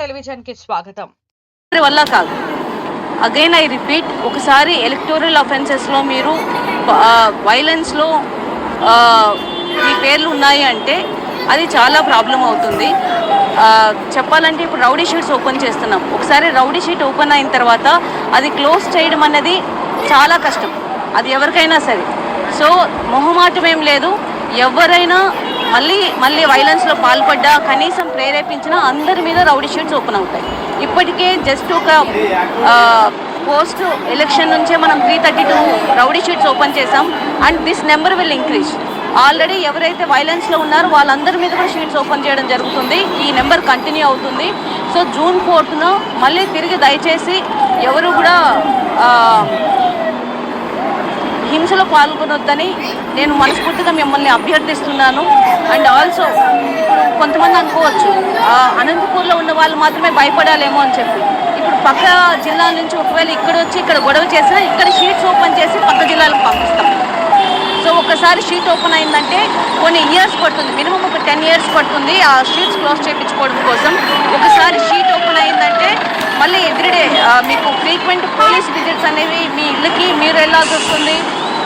టెలివిజన్కి స్వాగతం వల్ల కాదు. అగైన్ ఐ రిపీట్ ఒకసారి ఎలక్టోరల్ అఫెన్సెస్లో మీరు వైలెన్స్లో మీ పేర్లు ఉన్నాయి అంటే అది చాలా ప్రాబ్లం అవుతుంది. చెప్పాలంటే ఇప్పుడు రౌడీ షీట్స్ ఓపెన్ చేస్తున్నాం. ఒకసారి రౌడీ షీట్ ఓపెన్ అయిన తర్వాత అది క్లోజ్ చేయడం అన్నది చాలా కష్టం. అది ఎవరికైనా సరే. సో మొహమాటం ఏం లేదు. ఎవరైనా మళ్ళీ మళ్ళీ వైలెన్స్లో పాల్పడ్డా కనీసం ప్రేరేపించినా అందరి మీద రౌడీ షీట్స్ ఓపెన్ అవుతాయి. ఇప్పటికే జస్ట్ ఒక పోస్ట్ ఎలక్షన్ నుంచే మనం three thirty two rowdy sheets open చేసాం and this number will increase already ఎవరైతే వైలెన్స్లో ఉన్నారో వాళ్ళందరి మీద కూడా షీట్స్ ఓపెన్ చేయడం జరుగుతుంది. ఈ నెంబర్ కంటిన్యూ అవుతుంది. సో జూన్ ఫోర్త్న మళ్ళీ తిరిగి దయచేసి ఎవరు కూడా ఇందులో పాల్గొనొద్దని నేను మనస్ఫూర్తిగా మిమ్మల్ని అభ్యర్థిస్తున్నాను. అండ్ ఆల్సో ఇప్పుడు కొంతమంది అనుకోవచ్చు ఆ, అనంతపూర్లో ఉన్న వాళ్ళు మాత్రమే భయపడాలేమో అని చెప్పి. ఇప్పుడు పక్క జిల్లా నుంచి ఒకవేళ ఇక్కడ వచ్చి ఇక్కడ గొడవ చేసినా ఇక్కడ షీట్స్ ఓపెన్ చేసి పక్క జిల్లాలకు పంపిస్తాం. సో ఒకసారి షీట్ ఓపెన్ అయిందంటే కొన్ని ఇయర్స్ పడుతుంది మినిమం ఒక టెన్ ఇయర్స్ పడుతుంది ఆ షీట్స్ క్లోజ్ చేయించుకోవడం కోసం. ఒకసారి షీట్ ఓపెన్ అయిందంటే మళ్ళీ ఎవ్రీడే మీకు ఫ్రీక్వెంట్ పోలీస్ విజిట్స్ అనేవి మీ ఇళ్ళకి మీరు వెళ్ళాల్సి వస్తుంది.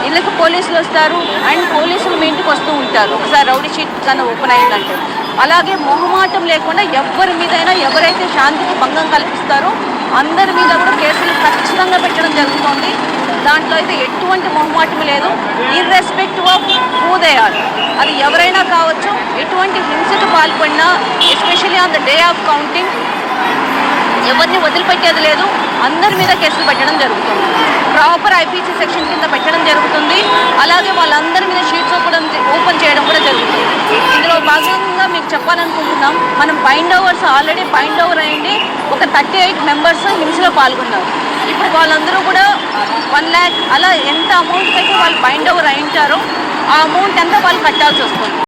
ఇళ్ళకి పోలీసులు వస్తారు? అండ్ పోలీసులు మీ ఇంటికి వస్తూ ఉంటారు. ఒకసారి రౌడీ షీట్ కన్నా ఓపెన్ అయిందంటే. అలాగే మొహమాటం లేకుండా ఎవరి మీదైనా ఎవరైతే శాంతికి భంగం కల్పిస్తారో అందరి మీద కూడా కేసులు ఖచ్చితంగా పెట్టడం జరుగుతుంది. దాంట్లో అయితే ఎటువంటి మొహమాటం లేదు. ఇర్రెస్పెక్టివ్ ఆఫ్ హూదయాలు అది ఎవరైనా కావచ్చు ఎటువంటి హింసకు పాల్పడినా especially on the day of counting ఎవరిని వదిలిపెట్టేది లేదు. అందరి మీద కేసులు పెట్టడం జరుగుతుంది. ప్రాపర్ ఐపీసీ సెక్షన్ కింద పెట్టడం జరుగుతుంది. అలాగే వాళ్ళందరి మీద షీట్స్ ఓపెన్ ఓపెన్ చేయడం కూడా జరుగుతుంది. ఇందులో భాగంగా మీకు చెప్పాలనుకుంటున్నాం మనం bind overs already bind over అయ్యింది ఒక థర్టీ ఎయిట్ మెంబర్స్ హింసలో పాల్గొన్నారు. ఇప్పుడు వాళ్ళందరూ కూడా వన్ ల్యాక్ అలా ఎంత అమౌంట్ అయితే వాళ్ళు బైండ్ ఓవర్ అయింటారో ఆ అమౌంట్ అంతా వాళ్ళు కట్టాల్సి వస్తుంది.